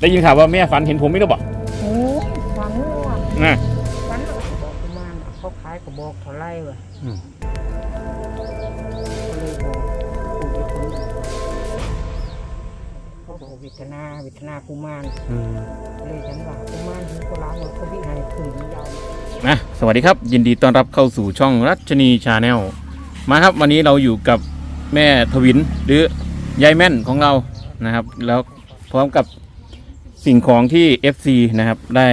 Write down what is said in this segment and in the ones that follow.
ได้ยินข่าวว่าแม่ฝันเห็นผมไม่รู้บอกโอ้ฝันว่ะนะฝันว่าบอกประมาณน่ะเขาขายกระบอกเท่าไรวะอืมก็เลยบอกปู่ไปคนเขาบอกวิทนาวิทนากุมารเลยฉันว่ากุมารถึงก็ล้างมันเขาวิหารขึ้นยาวนะสวัสดีครับ ยินดีต้อนรับเข้าสู่ช่องรัชนีชาแนลมาครับวันนี้เราอยู่กับแม่ทวินหรือยายแม่นของเรานะครับ แล้วพร้อมกับ สิ่งของที่ FC นะครับ ได้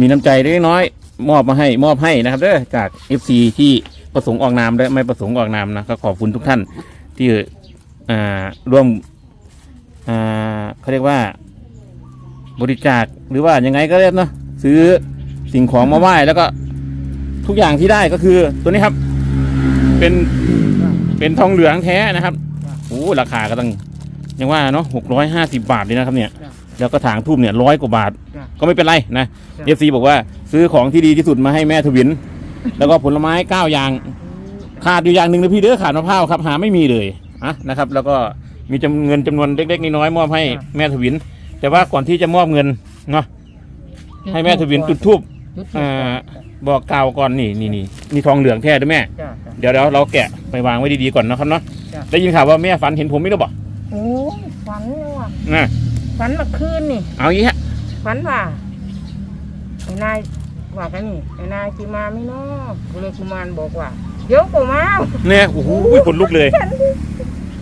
มีน้ำใจเล็กน้อย มอบมาให้มอบให้นะครับเด้อจาก FC ที่ประสงค์ออกนามและไม่ประสงค์ออกนามนะก็ขอบคุณทุกท่านที่อ่าร่วมอ่าเขาเรียกว่า บริจาคหรือว่ายังไงก็ได้เนาะซื้อสิ่งของมาไหว้แล้วก็ทุกอย่างที่ได้ก็คือตัวนี้ครับ เป็นเป็นทองเหลืองแท้นะครับโอ้ราคาก็ตั้งยังว่าเนาะหกร้อยห้าสิบาทเลยนะครับเนี่ย แล้วก็ถางทูบเนี่ยร้อยกว่าบาทก็ไม่เป็นไรนะเอฟซีบอกว่าซื้อของที่ดีที่สุดมาให้แม่ทวิน แล้วก็ผลไม้เก้าอย่าง ขาดอยู่อย่างหนึ่งนะพี่เด้อขาดมะพร้าวครับหาไม่มีเลยอะนะครับ แล้วก็มีจำเงินจำนวนเล็กๆน้อยๆมอบให้แม่ทวิน แต่ว่าก่อนที่จะมอบเงินเนาะให้แม่ทวินจุดทูบจุดธูปอ่าบอกกล่าวก่อนนี่นี่นี่นี่ทองเหลืองแท้ด้วยแม่ จ้ะจ้ะ เดี๋ยวเดี๋ยวเราแกะไปวางไว้ดีๆก่อนนะครับเนาะจ้ะ ได้ยินข่าวว่าแม่ฝันเห็นผมไม่รู้บอกโอ้ฝันว่ะนะ ฝันเมื่อคืนนี่เอางี้ฮะฝันว่าไอ้นายว่ากันนี่ไอ้นายจีมาไม่นอกก็เลยกุมารบอกว่าเดี๋ยวก็มาเนี่ยโอ้โหขนลุกเลย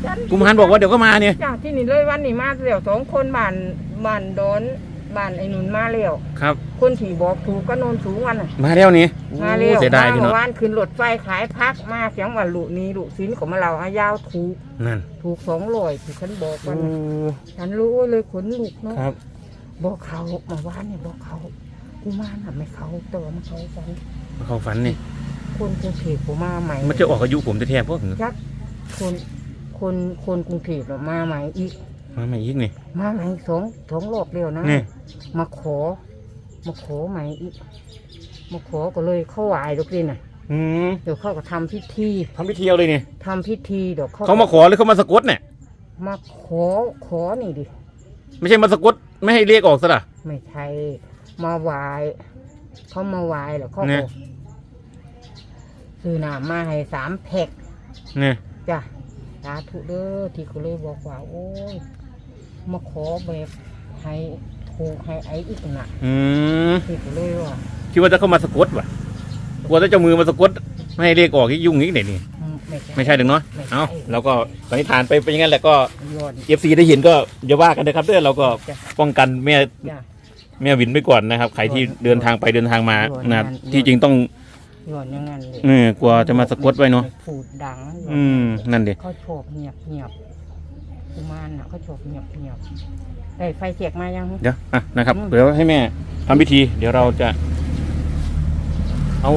ฉันกุมารบอกว่าเดี๋ยวก็มาเนี่ย จากที่นี่เลยวันนี้มาเร็วสองคนบ้านบ้านดอน บ้านไอ้หนุนมาเร็วครับ คนที่บอกถูกก็โนนสูงวันน่ะมาแล้วนี่มาเร็วโอ้เสียดายพี่เมื่เนาะอวานขึ้นรถไฟขายพักมาเสียงว่าลุนี้ลุสินของมาเราอายาวถูกนั่นถูกสองร้อยที่ฉันบอกโอ้วันน่ะฉันรู้เลยขนลุกเนาะครับ บอกเขาเมื่อวานเนี่ยบอกเขากูมาน่ะไม่เขาแต่ว่ามันเขาฟันเขาฝันนี่คนกรุงเทพผมมาใหม่ มันจะออกอายุผมแท้ๆพวกยักษ์คนคนคนกรุงเทพน่ะมาใหม่อีก มาใหม่อีกนี่ มาใหม่สองสองรอบเร็วนะนี่ มาขอ มาขอใหม่อีกมาขอก็เลยเข้าไหวดอกดิน่ะ อืมเดี๋ยวเขาก็ทำพิธีทำพิธีเอาเลยนี่ทำพิธีเดี๋ยวเขาเขามาขอหรือเขามาสะกดเนี่ย มาขอขอนี่ดิไม่ใช่มาสะกดไม่ให้เรียกออกซะละไม่ใช่มาไหวเขามาไหวแล้วเขาเนี่ก็ย ซื้อน้ำมาให้สามแพ็ค เนี่ย จ้ะสาธุเด้อที่เขาเลยบอกว่า โอ้ยมาขอแบบให้ ถูกให้ไอ้อีกน่ะอืมที่เขาเลยว่าคิดว่าจะเข้ามาสะกดวะกลัวจะเจ้ามือมาสะกดไม่ให้เรียกออกที่ยุ่งอีกเนี่ยนี่อืมไม่ใช่ไม่ใช่ถึงเนาะไม่ใช่เอาเราก็สันนิษฐานไปเป็นอย่างนั้นแหละก็ยอดเอฟซีได้เห็นก็อย่าว่ากันนะครับเด้อเราก็จ้ะป้องกันแม่จ้ะ แม่วินไว้ก่อนนะครับใครที่เดินทางไปเดินทางมาโดนนะงานที่จริงต้องยอดอย่างนั้นเลยเออกลัวจะมาสะกดไว้เนาะพูดดังอืมนั่นดิ เขาโฉบเงียบเงียบกุมารน่ะเขาโฉบเงียบเงียบ ได้ไฟเสียกมายัง เดี๋ยวอะนะครับอืม เดี๋ยวให้แม่ทำพิธี เดี๋ยวเราจะ เอา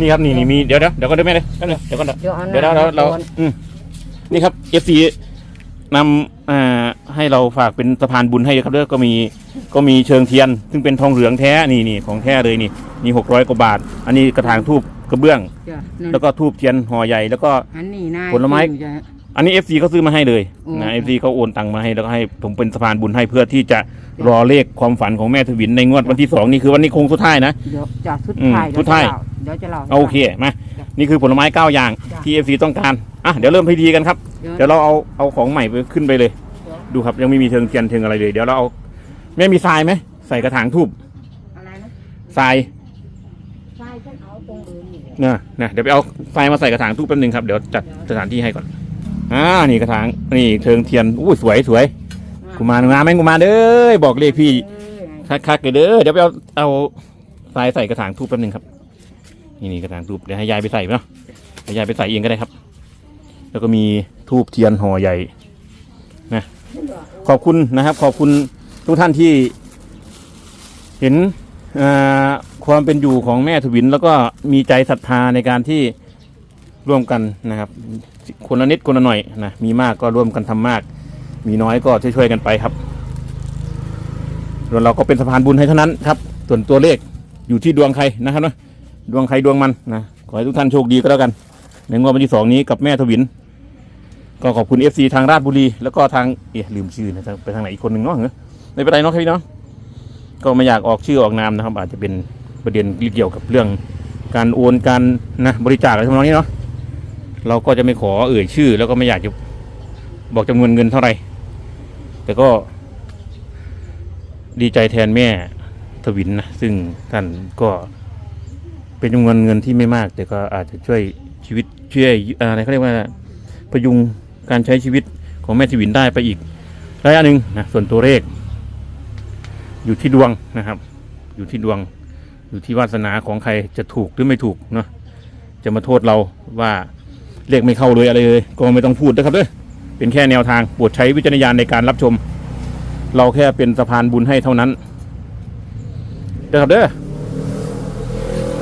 นี่ครับนี่นี่มีเดี๋ยวเดี๋ยวเดี๋ยวก็เดี๋ยวแม่เลยแป๊บนึงเดี๋ยวก่อนเดี๋ยว เดี๋ยวเอาเดี๋ยวเราเราเราก่อนอืมนี่ครับเอฟซีนำอ่าให้เราฝากเป็นสะพานบุญให้ครับเด้อก็มีก็มีเชิงเทียน ซึ่งเป็นทองเหลืองแท้นี่นี่ของแท้เลยนี่นี่หกร้อยกว่าบาท อันนี้กระถางทูบกระเบื้อง จ้ะนั่นแล้วก็ทูบเทียนห่อใหญ่แล้วก็ อันนี้นายผลไม้ จริงจ้ะ อันนี้เอฟซีเขาซื้อมาให้เลยอืมนะเอฟซีเขาโอนตังมาให้แล้วก็ให้ผมเป็นสะพานบุญให้เพื่อที่จะรอเลขความฝันของแม่ทวินในงวดวันที่สองนี่คือวันนี้คงสุดท้ายนะ เดี๋ยวจะสุดอืมท้ายสุดท้าย เดี๋ยวจะเล่าเอาโอเคมาจ้ะนี่คือผลไม้เก้าอย่างจ้ะที่เอฟซีต้องการอะเดี๋ยวเริ่มพิธีกันครับเดี๋ยวเดี๋ยวเราเอาเอาของใหม่ไปขึ้นไปเลยเดี๋ยวดูครับยังไม่มีเทิงเทียนเทิงอะไรเลยเดี๋ยวเราเอาแม่มีทรายไหมใส่กระถางทูบอะไรนะทรายใช่ฉันเอาตรงอื่นนี่นะนะเดี๋ยวไปเอาทรายมาใส่กระถางทูบแป๊บนึงครับเดี๋ยวจัดสถานที่ให้ก่อน อ่านี่กระถาง นี่เทิงเทียนอู้สวยสวยกุมารงามไหมกุมารเด้อบอกเลขพี่คักๆเลยเด้อเดี๋ยวไปเอาเอาทรายใส่กระถางทูบแป๊บนึงครับ นี่นี่กระถางทูบเดี๋ยวให้ยายไปใส่เนาะให้ยายไปใส่เองก็ได้ครับ แล้วก็มีทูบเทียนห่อใหญ่นะขอบคุณนะครับ ขอบคุณทุกท่านที่ เห็นความเป็นอยู่ของแม่ทวิน แล้วก็มีใจศรัทธาในการที่ร่วมกันนะครับ คนละนิดคนละหน่อยนะมีมากก็ร่วมกันทำมาก มีน้อยก็ช่วยๆกันไปครับส่วนเราก็เป็นสะพานบุญให้เท่านั้นครับ ส่วนตัวเลขอยู่ที่ดวงใครนะครับเนอะดวงใครดวงมันนะขอให้ทุกท่านโชคดีก็แล้วกัน ในงวดวันที่สองนี้กับแม่ทวิน ก็ขอบคุณ FC ทางราชบุรี แล้วก็ทางเอ๊ะลืมชื่อนะไปทางไหนอีกคนหนึ่งเนาะเหรอไม่เป็นไรเนาะครับพี่เนาะก็ไม่อยากออกชื่อออกนามนะครับ อาจจะเป็นประเด็นเกี่ยวกับเรื่องการโอนการนะบริจาคอะไรทำนองนี้เนาะ เราก็จะไม่ขอเอ่ยชื่อ แล้วก็ไม่อยากจะบอกจำนวนเงินเท่าไหร่แต่ก็ดีใจแทนแม่ทวินนะซึ่งท่านก็เป็นจำนวนเงินที่ไม่มาก แต่ก็อาจจะช่วยชีวิตช่วยอะไรเขาเรียกว่าพยุงการใช้ชีวิตของแม่ทวินได้ไปอีกระยะหนึ่งนะส่วนตัวเลข อยู่ที่ดวงนะครับ อยู่ที่ดวง อยู่ที่วาสนาของใครจะถูกหรือไม่ถูกเนาะจะมาโทษเราว่า เลขไม่เข้าเลยอะไรเลย ก็ไม่ต้องพูดนะครับเด้อเป็นแค่แนวทางโปรดใช้วิจารณญาณในการรับชม เราแค่เป็นสะพานบุญให้เท่านั้นเด้อครับเด้อ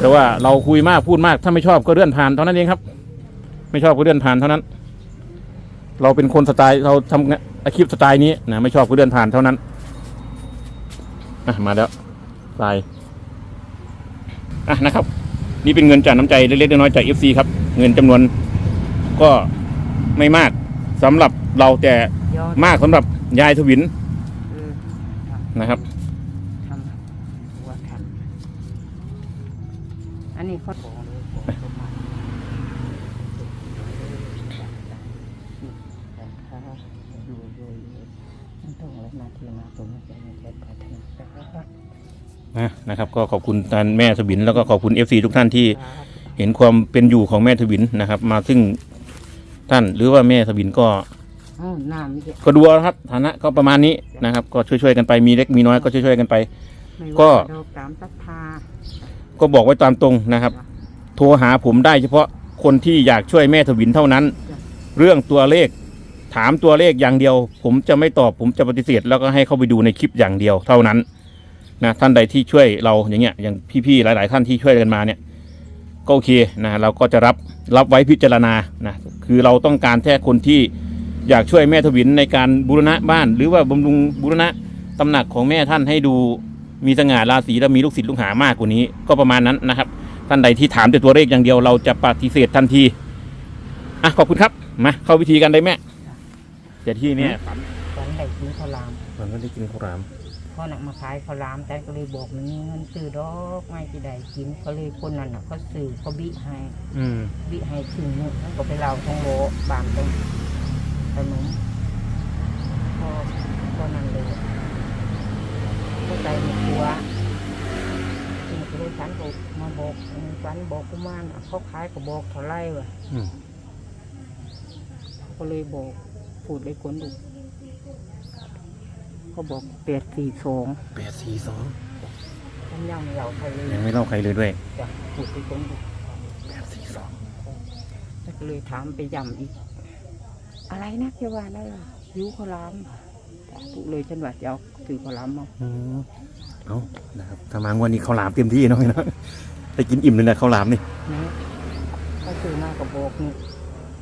แต่ว่าเราคุยมากพูดมากถ้าไม่ชอบก็เลื่อนผ่านเท่านั้นเองครับ ไม่ชอบก็เลื่อนผ่านเท่านั้น เราเป็นคนสไตล์เราทำงานอาชีพสไตล์นี้นะไม่ชอบก็เลื่อนผ่านเท่านั้นอะมาแล้วสายอะนะครับ นี่เป็นเงินจากน้ำใจเล็กๆน้อยๆจาก FC ครับ เงินจำนวน ก็ไม่มากสำหรับเราแต่ยอดมากสำหรับยายทวินเออนะครับ ทำหัวทำอันนี้เขาของเลยของประมาณอยู่อยู่อยู่มันต้องอะไรมาที่มาตรงนี้จะมีเกิดพัฒนาครับนะนะครับ ก็ขอบคุณท่านแม่ทวินแล้วก็ขอบคุณ FC ทุกท่านที่ เห็นความเป็นอยู่ของแม่ทวินนะครับ มาซึ่ง ท่านหรือว่าแม่ทวินก็อ้าวน้ำนี่ก็ดูเอาครับฐานะก็ประมาณนี้นะครับ ก็ช่วยๆกันไปมีเล็กมีน้อยก็ช่วยๆกันไป ไม่ก็ ว่าดอกตามศรัทธาก็บอกไว้ตามตรงนะครับ โทรหาผมได้เฉพาะคนที่อยากช่วยแม่ทวินเท่านั้น เรื่องตัวเลข ถามตัวเลขอย่างเดียว ผมจะไม่ตอบผมจะปฏิเสธ แล้วก็ให้เข้าไปดูในคลิปอย่างเดียวเท่านั้นนะท่านใดที่ช่วยเราอย่างเงี้ยอย่างพี่ๆหลาย ๆ ท่านที่ช่วยกันมาเนี่ย ก็โอเคนะเราก็จะรับรับไว้พิจารณานะคือเราต้องการแค่คนที่อยากช่วยแม่ทวินในการบูรณะบ้าน หรือว่าบำรุงบูรณะตำหนักของแม่ท่านให้ดูมีสง่าราศีและมีลูกศิษย์ลูกหามากกว่านี้ ก็ประมาณนั้นนะครับ ท่านใดที่ถามแต่ตัวเลขอย่างเดียวเราจะปฏิเสธทันทีอะขอบคุณครับมาเข้าวิธีกันได้แม่เดี๋ยวที่เนี่ยฝันตอนได้กินข้าวหลามมันก็ได้กินข้าวราม พ่อหนักมาขายข้าวหลามแต่ก็เลยบอกมันมีเงินซื้อดอกไม่ที่ใดกินเขาเลยคนนั้นน่ะเขาซื้อเขาบิให้อืมบิให้ครึ่งหนึงแล้วก็ไปเล่าทองโลบานตรงขนมพ่อพ่อนั่นเลยก็ใจในครัวกินก็เลยฉันก็มาบอกฉันบอกกุมารน่ะเขาขายก็บอกเท่าไรวะอืม ก็เลยบอกพูดเลยคนดู เขาบอกแปดสี่สองแปดสี่สองฉันยังไม่เล่าใครเลยยังไม่เล่าใครเลยด้วยจ้ะพูดไปคนดูแปดสี่สองแล้วก็เลยถามไปย้ำอีก อะไรนะเจ้าว่าอะไรล่ะยูขาวหลามจ้ะพูดเลยฉันว่าจะเอาซื้อขาวหลามมาอืมเอานะครับถ้ามางวันนี้ข้าวหลามเต็มที่เนาะพี่เนาะไปกินอิ่มเลยนะข้าวหลามนี่นะเขาซื้อมากระบอกนี่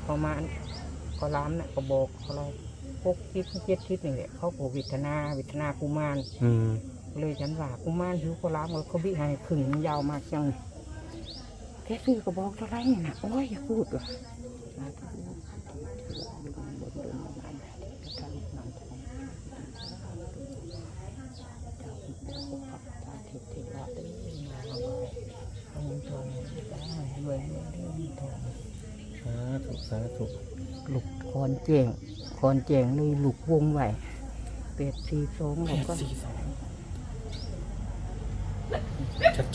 ประมาณขาวหลามน่ะกระบอกเขาเรา พกทิศเจ็ดทิศนี่แหละเขาโผวิทนาวิทนากุมารอืมเลยฉันว่ากุมารหิวขาวหลามเขาบิให้ขึงยาวมากจังแค่ซื้อกระบอกเท่าไรเนี่ยนะโอ้ยอย่าพูดว่ะสาธุสาธุลูกคอนแจง คอนแจงเลยลูกวงไหวเป็ดสีสองเราก็สี่สอง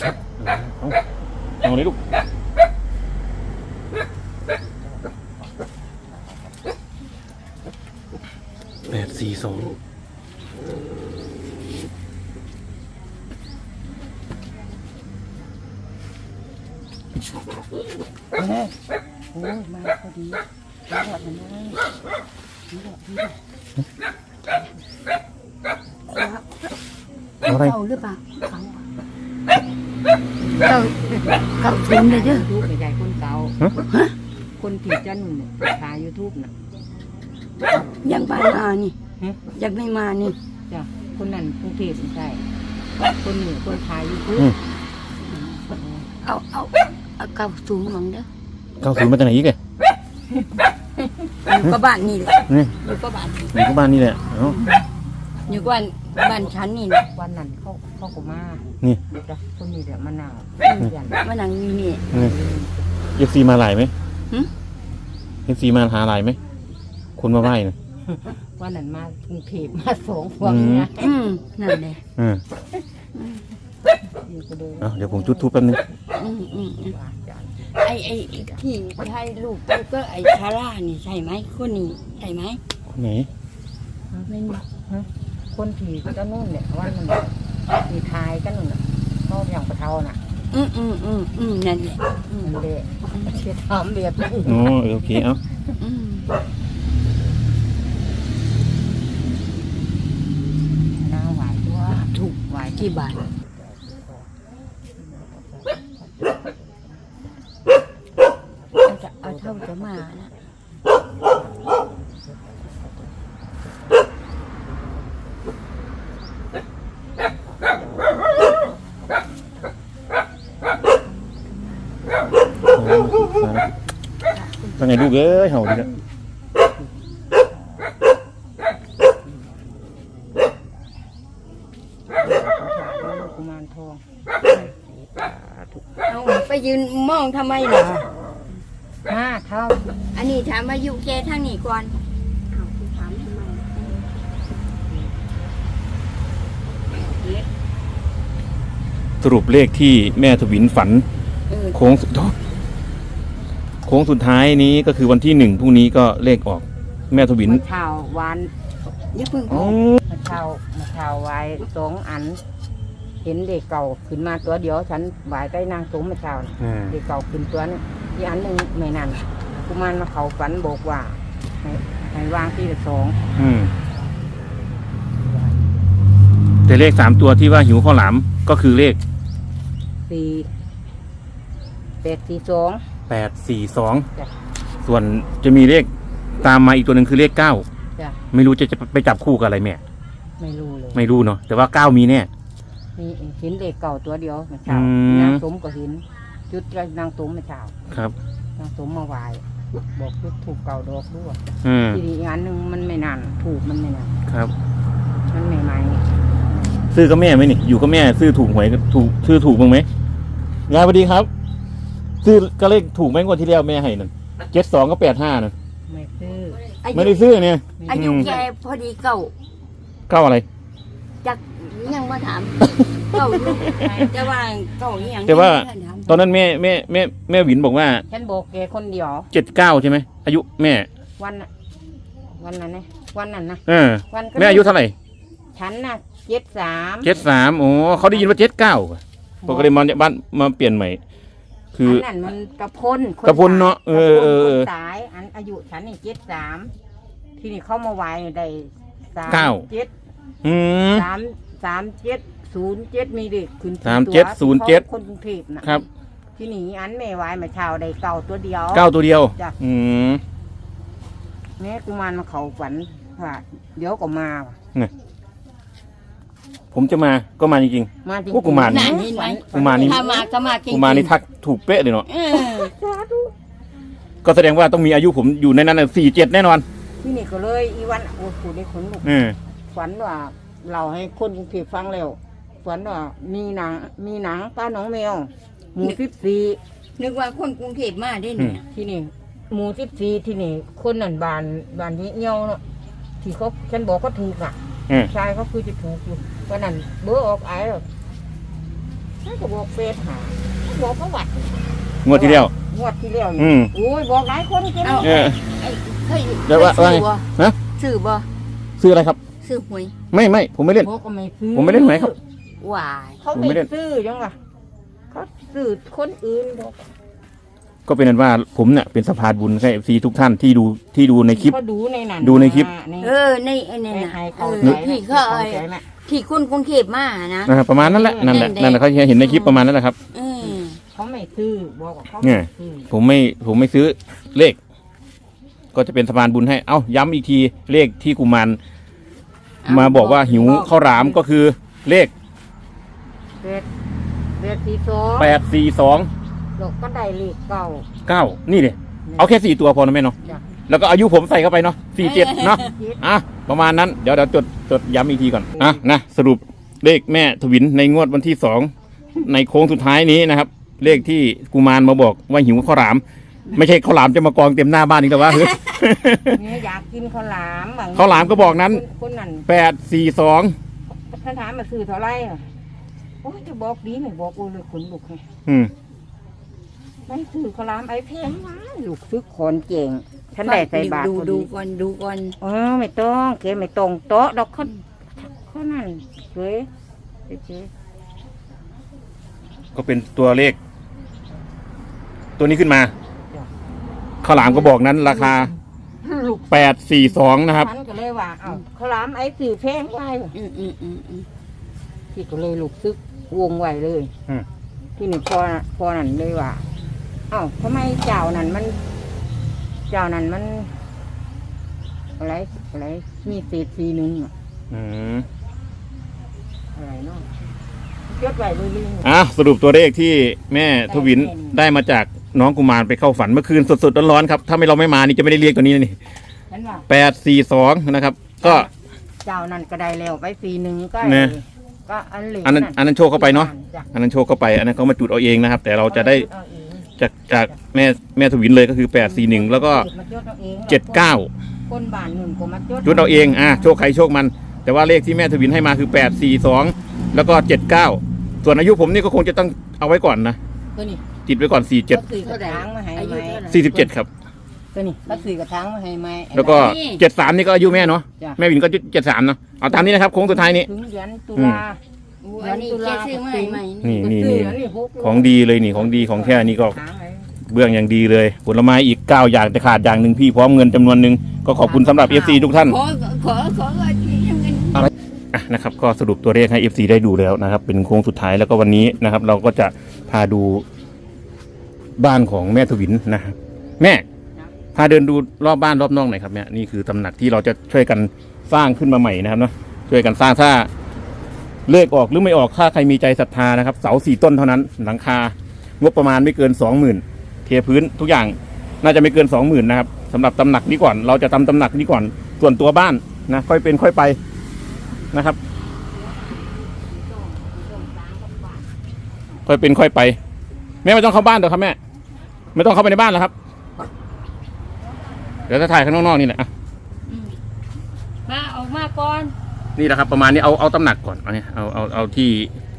ชัดๆเอาเอาเลยลูกแปดสี่สองเอ้ยโอ้ยมาพอดีรอดนะนะนี่รอดนี่ร อะไรเก่าหรือเปล่าเก่าเก่าเก่าทุนเลยเด้อยูทูบใหญ่คนเก่าฮะคนที่จันนี่ยขายยูทูบน่ะยังไม่มานี่ยังไม่มานี่จ้ะคนนั้นกรุงเทพไม่ใช่คนเหนือคนขายยูทูบเอาเอาเอาเก่าสูงหน่อยเด้อเก้าศูนย์มาจากไหนอีกอะ อยู่กับบ้านนี่แหละนี่อยู่กับบ้านนี่อยู่ที่บ้านนี่แหละเอ้าอยู่กับบ้านบ้านฉันนี่นะวันนั้นเขาเขาก็มานี่จ้ะคนนี้เดี๋ยวมะนาวอืมยันมานั่งนี่นี่ นี่เอฟซีมาหลายไหมหึ เอฟซีมาหาหลายไหมคนมาไหว้นะวันนั้นมากรุงเทพมาสองพวงเนี่ยอืมนั่นเลยอืมอยู่ก็เลยเอาเดี๋ยวผมจุดทูปแป๊บนึงอืมอืมอืมว่าจ้ะ ไอไอที่ใช่ลูกก็ไอชาร่านี่ใช่ไหมคนนี้ใช่ไหมคนไหนไม่มีฮะคนที่ก็นู่นเนี่ยวันนั้นที่ทายกันนู่นน่ะเขาอย่างประเทาน่ะอืมอืมอืมอืมนั่นแหละอืมมันเละเชื่อทำแบบนี้อ๋อเออโอเคเอาอืมน้าหวายตัวถูกหวายกี่บาท เขาจะมานะทางไงลูกเอ้ยเห่าดีแล้วกุมารทอง เอาไปยืนมองทำไมล่ะ ห้าเท่า อันนี้ถามอายุแกทางนี้ก่อนเอาคุณถามทำไมสรุปเลขที่แม่ทวินฝัน เออโค้งสุดท้ายโค้งสุดท้ายนี้ก็คือวันที่หนึ่งพรุ่งนี้ก็เลขออก แม่ทวินเมื่อเช้าวันอย่าเพิ่งอ๋อเมื่อเช้าเมื่อเช้าไหวายสองอัน เห็นเด็กเก่าขึ้นมาตัวเดียว ฉันไหวายใกล้นางสมเมื่อเช้าน่ะอ่าเด็กเก่าขึ้นตัวนึงอีกอันหนึ่งไม่นั่น กุมารมาเขาฝันบอกว่าให้ให้วางที่ละสองอืมแต่เลขสามตัวที่ว่าหิวข้าวหลามก็คือเลขสี่แปดสี่สองแปดสี่สองจ้ะส่วนจะมีเลขตามมาอีกตัวหนึ่งคือเลขเก้าจ้ะไม่รู้จะจะไปจับคู่กับอะไรแม่ ไม่รู้เลยไม่รู้เนาะแต่ว่าเก้ามีแน่นี่เห็นเด็กเก่าตัวเดียวเมื่อเช้าอืม นางสมก็เห็นจุดนางสมเมื่อเช้าครับ นางสมมาไหวาย บอกจุดถูกเก่าดอกด้วยอืมทีนี้อีกอันหนึ่งมันไม่นานถูกมันไม่นานครับ มันใหม่ซื้อกับแม่ไหมนี่ อยู่กับแม่ ซื้อถูกหวยถูกซื้อถูกบ้างไหมยายสวัสดีครับ ซื้อก็เลขถูกไหมงวดที่แล้วแม่ให้นั่นเจ็ดสองก็แปดห้านั่นๆไม่ซื้ออายุไม่ได้ซื้อเนี่ย อายุอืม แกพอดีเก่าเก้าอะไรจักยังมาถาม เก่าอยู่แต่ว่าเก่าอย่างแต่ว่าถม ตอนนั้นแม่แม่แม่แม่หวินบอกว่าฉันบอกแกคนเดียวเจ็ดเก้าใช่ไหมอายุแม่ วันน่ะวันนั้นนะวันนั้นนะเออ วันก็แม่อายุเท่าไหร่ฉันน่ะเจ็ดสามเจ็ดสามโอ้เขาได้ยินว่าเจ็ดเก้าปกติมาบ้านมาเปลี่ยนใหม่ คืออันนั้นมันกระพลคกระพลเนอะเออเออเออคนตายอันอายุฉันนี่เจ็ดสามทีนี้เข้ามาไหวได้สามเก้าเจ็ดอืม สามสามเจ็ดศูนย์เจ็ดมีเด็กขึ้นสามเจ็ดตัวศูนย์เจ็ด คนกรุงเทพนะครับ ที่นี่อันแม่ไหวมาเช้าได้เก่าตัวเดียว เก้าตัวเดียว จ้ะ อืม แม่กุมารมาเขาฝันว่าเดี๋ยวก็มาว่ะผมจะมาก็มาจริง มาจริงพวกกุมารนั่นเห็นไหม กุมารนี่ ถ้ามาก็มาจริๆงกูมานี่ทักถูกเป๊ะเลยเนาะ เออสาธุก็แสดงว่าต้องมีอายุผมอยู่ในนั้นสี่เจ็ดแน่นอนที่นี่ก็เลยอีวันโอ้โหได้ขนลุกอืมฝันว่าเราให้คนกรุงเทพฟังแล้วฝันว่ามีหนังมีหนังป้าหนองแมว หมู่สิบสี่นึกว่าคนกรุงเทพมาได้เนี่ยที่นี่หมู่สิบสี่ที่นี่ คนนั่นบานบานนี้เงี้ยวเนาะที่เขาฉันบอกเขาถูกอะอืม ชายเขาคือจะถูกอยู่วันนั้นเบอร์ออกไอ้หรอกฉันก็บอกเฟซหาบอกประวัติงวดที่แล้ว งวดที่แล้วนี่อืม โอ้ยบอกหลายคนกันเอาเออ ไอ้เคยเดี๋ยวว่าเคยซื้อว่าไงบ่ฮะ ซื้อบ่ซื้ออะไรครับ ซื้อหวยไม่ไม่ผมไม่เล่น บอกก็ไม่ซื้อผมไม่ได้หมายครับ วาย เขาผมไม่ไม่ได้ ซื้อยังไง เขาซื้อคนอื่นบอกก็เป็นนั้นว่าผมเนี่ยเป็นสะพานบุญให้ซีทุกท่านที่ดูที่ดูในคลิปเขาดูในนั้นดูในคลิปในเออในไอ้นี่ในน่ะไทยเอเขาอใจที่เขาเข้าไอ้ใจไหมที่คนกรุงเทพมานะนะครับประมาณนั้นแหละนั่นแหละแดงๆนั่นแหละเขาเห็นในคลิปประมาณนั้นแหละครับเออเขาไม่ซื้อบอกว่าเขาเนี่ไม่ยซื้อผมไม่ผมไม่ซื้อเลข ก็จะเป็นสะพานบุญให้ เอ้าย้ำอีกทีเลขที่กุมารเอามาบอกว่าหิวข้าวหลามก็คือเลขเด็ด เด็ดที่สองแปดสี่สองดอกก็ได้เลขเก่าเก้านี่เดีเอาแค่สี่ตัวพอนะแม่เนาะจ้ะแล้วก็อายุผมใส่เข้าไปเนาะสี่เจ็ดเนาะอะประมาณนั้นเดี๋ยวเดี๋ยวจดจดย้ำอีกทีก่อนอะนะสรุปเลขแม่ทวินในงวดวันที่สองในโค้งสุดท้ายนี้นะครับ เลขที่กุมารมาบอกว่าหิวข้าวหลาม ไม่ใช่ข้าวหลามจะมากองเต็มหน้าบ้านอีกแล้ววะ เนี่ยอยากกินข้าวหลามบงข้าวหลามก็บอกนั้นคคนนั้นแปดสี่สองถ้าถามมาซื้อเท่าไหร่ อะโอ้ยจะบอกดีไม่บอกโอ้เลยขนลุกไงอืมไม่ซื้อข้าวหลามไอ้เพงวะลูกซื้อคนเก่งฉันได้ใส่บาตรดูพอดูก่อนดูก่อนเออไม่ต้องเก๋ไม่ตรงโต๊ะดอกเขาเขานั่นเฉยเฉยก็เป็นตัวเลข ตัวนี้ขึ้นมาข้าวหลามก็บอกนั้นราคาลูกแปดสี่สองนะครับฉันก็เลยว่าเอ้าข้าวหลามไอ้ซื้อเพงไว้อืมอืมอืมอืมพี่ก็เลยลูกซึก วงไว้เลยอืม ที่นี่พอพอนั่นเลยว่า เอ้าทำไมเจ้านั่นมัน เจ้านั่นมัน อะไรอะไรมีเศษสีหนึ่งอะอืมอะไรเนาะยดไว้เลยลืม อะสรุปตัวเลขที่แม่ทวินได้มาจากน้องกุมารไปเข้าฝันเมื่อคืนสดๆร้อนๆครับ ถ้าไม่เราไม่มานี่จะไม่ได้เรียกตัวนี้นี่ฉันว่า แปดสี่สองนะครับ ก็ เจ้านั่นก็ได้แล้วไปสีหนึ่งก็เนี่ย ก็อันเหล็กอันนั้นอันนั้นโชคเข้าไปเนาะจ้อันนั้นโชคเข้าไปอันนั้นเขามาจุดเอาเองนะครับ แต่เราจะได้เอาเองจากจากแม่แม่ทวินเลยก็คือแปดสี่หนึ่งแล้วก็ มาจดเอาเองเจ็ดเก้าคนบ้านหนึ่งก็มาจดจุดเอาเองอะโชคใครโชคมัน แต่ว่าเลขที่แม่ทวินให้มาคือแปดสี่สองแล้วก็เจ็ดเก้าส่วนอายุผมนี่ก็คงจะต้องเอาไว้ก่อนนะ ตัวนี้ติดไว้ก่อนสี่เจ็ดเขาสื่อกระถางมาให้อาไหยุมเท่าไหร่สี่สิบเจ็ดครับ ตัวนี้เขาสื่อกระถางมาให้ไหม แล้วก็เจ็ดสามนี่ก็อายุแม่เนาะจ้ะ แม่วินก็เจ็ดสามเนาะเอาตามนี้นะครับโค้งสุดท้ายนี้ ถึงเดือนตุอืมลา อู้อันนี้แค่ซื้อมาใหม่ๆนี่นี่ซื้นี่อันนี้หกโลของดีเลยนี่ของดีของแค่นี้ก็ถางไว้เบื้องอย่างดีเลยผลไม้อีกเก้าอย่างแต่ขาดอย่างหนึ่งพี่พร้อมเงินจำนวนหนึ่งก็ขอบคุณสำหรับ FC ทุกท่าน ขอขอขอก็ที่ยังกันอะนะครับก็สรุปตัวเลขให้ FC ได้ดูแล้วนะครับ เป็นโค้งสุดท้ายแล้วก็วันนี้นะครับ เราก็จะพาดูบ้านของแม่ทวินนะครับแม่ พาเดินดูรอบบ้านรอบนอกหน่อยครับแม่ยนี่คือตำหนักที่เราจะช่วยกันสร้างขึ้นมาใหม่นะครับเนาะช่วยกันสร้างถ้าเลขออกหรือไม่ออกถ้าใครมีใจศรัทธานะครับ เสาสี่ต้นเท่านั้นหลังคางบประมาณไม่เกินสองหมื่นเทพื้นทุกอย่างน่าจะไม่เกินสองหมื่นนะครับสำหรับตำหนักนี้ก่อนเราจะทำตำหนักนี้ก่อนส่วนตัวบ้านนะค่อยเป็นค่อยไปนะครับ ค่อยเป็นค่อยไป แม่ไม่ต้องเข้าบ้านหรอกครับแม่ ไม่ต้องเข้าไปในบ้านแล้วครับ เดี๋ยวจะถ่ายข้างนอกๆนี่แหละอะมาออกมาก่อนนี่แหละครับประมาณนี้เอาเอาตำหนักก่อนเอาเนี่ยเอาเอาเอาที่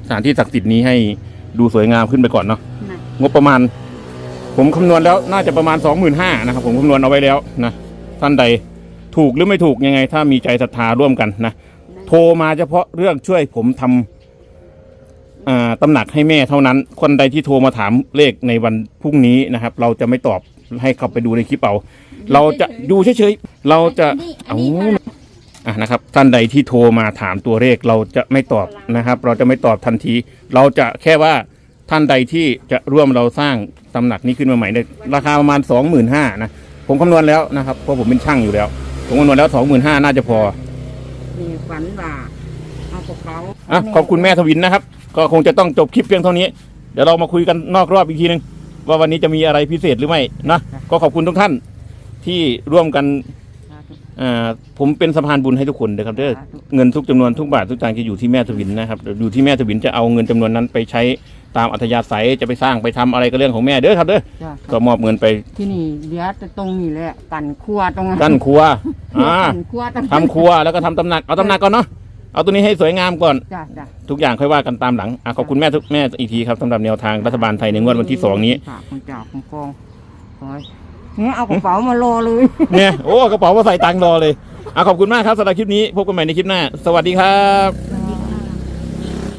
สถานที่ศักดิ์สิทธิ์นี้ให้ดูสวยงามขึ้นไปก่อนเนาะ น่ะงบประมาณ ผมคำนวณแล้วน่าจะประมาณสองหมื่นห้านะครับผมคำนวณเอาไว้แล้วนะท่านใดถูกหรือไม่ถูกยังไง ถ้ามีใจศรัทธาร่วมกันนะโทรมาเฉพาะเรื่องช่วยผมทำอ่าตำหนักให้แม่เท่านั้น คนใดที่โทรมาถามเลขในวันพรุ่งนี้นะครับ เราจะไม่ตอบ ให้เข้าไปดูในคลิปเอา เราจะดูเฉยๆเราจะอันนี้เอาอะนะครับท่านใดที่โทรมาถามตัวเลขเราจะไม่ตอบนะครับ เราจะไม่ตอบทันที เราจะแค่ว่าท่านใดที่จะร่วมเราสร้างตำหนักนี้ขึ้นมาใหม่ในราคาประมาณสองหมื่นห้านะผมคำนวณแล้วนะครับเพราะผมเป็นช่างอยู่แล้ว ผมคำนวณแล้วสองหมื่นห้าน่าจะพอมีฝันว่าเอากระเป๋าอะขอบคุณแม่ทวินนะครับ ก็คงจะต้องจบคลิปเพียงเท่านี้ เดี๋ยวเรามาคุยกันนอกรอบอีกทีนึง ว่าวันนี้จะมีอะไรพิเศษหรือไม่นะก็ขอบคุณทุกท่านที่ร่วมกันอ่าผมเป็นสะพานบุญให้ทุกคนนะครับเด้อเงินทุกจำนวนทุกบาททุกสตางค์จะอยู่ที่แม่ทวินนะครับอยู่ที่แม่ทวินจะเอาเงินจำนวนนั้นไปใช้ตามอัธยาศัยจะไปสร้างไปทำอะไรก็เรื่องของแม่เด้อครับเด้อจ้ะก็มอบเงินไปที่นี่เดี๋ยวจะตรงนี้แหละกันครัวตรงนั้นกั้นครัวอ่า กันครัวตรงทำครัวแล้วก็ทำตำหนักเอาตำหนักก่อนเนาะ เอาตัวนี้ให้สวยงามก่อน จ้ะจ้ะทุกอย่างค่อยว่ากันตามหลังอะขอบคุณแม่ทุกแม่อีกทีครับสำหรับแนวทางรัฐบาลไทยในงวดวันที่สองนี้ ฝากคุณเจ้าคุณกองโอ้ยเนี่ยเอากระเป๋ามารอเลยเนี่ยโอ้กระเป๋ามาใส่ตังค์รอเลยอะขอบคุณมากครับสำหรับคลิปนี้พบกันใหม่ในคลิปหน้า สวัสดีครับ จ้ะ